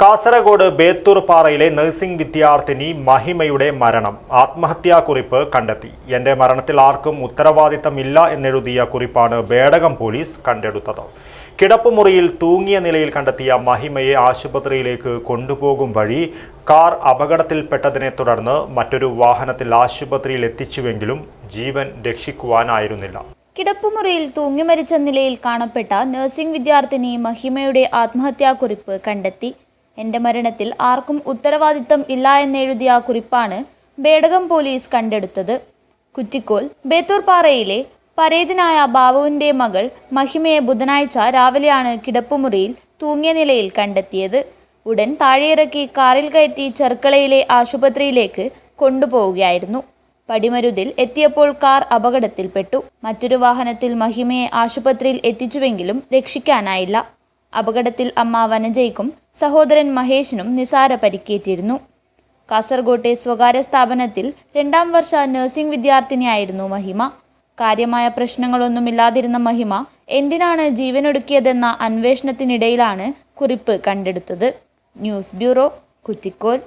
Kasaragod Bethur പാറയിലെ nursing വിദ്യാർത്ഥിനി മഹിമയുടെ മരണം. ആത്മഹത്യാക്കുറിപ്പ് കണ്ടെത്തി. എന്റെ മരണത്തിൽ ആർക്കും ഉത്തരവാദിത്തമില്ല എന്നെഴുതിയ കുറിപ്പാണ് ബേടകം പോലീസ് കണ്ടെടുത്തത്. കിടപ്പുമുറിയിൽ തൂങ്ങിയ നിലയിൽ കണ്ടെത്തിയ മഹിമയെ ആശുപത്രിയിലേക്ക് കൊണ്ടുപോകും വഴി കാർ അപകടത്തിൽപ്പെട്ടതിനെ തുടർന്ന് മറ്റൊരു വാഹനത്തിൽ ആശുപത്രിയിൽ എത്തിച്ചുവെങ്കിലും ജീവൻ രക്ഷിക്കുവാനായിരുന്നില്ല. കിടപ്പുമുറിയിൽ തൂങ്ങിമരിച്ച നിലയിൽ കാണപ്പെട്ട നഴ്സിംഗ് വിദ്യാർത്ഥിനി മഹിമയുടെ ആത്മഹത്യാക്കുറിപ്പ് കണ്ടെത്തി. എന്റെ മരണത്തിൽ ആർക്കും ഉത്തരവാദിത്തം ഇല്ല എന്നെഴുതിയ കുറിപ്പാണ് ബേടകം പോലീസ് കണ്ടെടുത്തത്. കുറ്റിക്കോൽ ബേത്തൂർപാറയിലെ പരേതനായ ബാബുവിന്റെ മകൾ മഹിമയെ ബുധനാഴ്ച രാവിലെയാണ് കിടപ്പുമുറിയിൽ തൂങ്ങിയ നിലയിൽ കണ്ടെത്തിയത്. ഉടൻ താഴെയിറക്കി കാറിൽ കയറ്റി ചെർക്കളയിലെ ആശുപത്രിയിലേക്ക് കൊണ്ടുപോവുകയായിരുന്നു. പടിമരുതിൽ എത്തിയപ്പോൾ കാർ അപകടത്തിൽപ്പെട്ടു. മറ്റൊരു വാഹനത്തിൽ മഹിമയെ ആശുപത്രിയിൽ എത്തിച്ചുവെങ്കിലും രക്ഷിക്കാനായില്ല. അപകടത്തിൽ അമ്മ വനജയ്ക്കും സഹോദരൻ മഹേഷിനും നിസാര പരിക്കേറ്റിരുന്നു. കാസർഗോട്ടെ സ്വകാര്യ സ്ഥാപനത്തിൽ രണ്ടാം വർഷ നഴ്സിംഗ് വിദ്യാർത്ഥിനിയായിരുന്നു മഹിമ. കാര്യമായ പ്രശ്നങ്ങളൊന്നുമില്ലാതിരുന്ന മഹിമ എന്തിനാണ് ജീവനൊടുക്കിയതെന്ന അന്വേഷണത്തിനിടയിലാണ് കുറിപ്പ് കണ്ടെടുത്തത്. News bureau Kuttikol.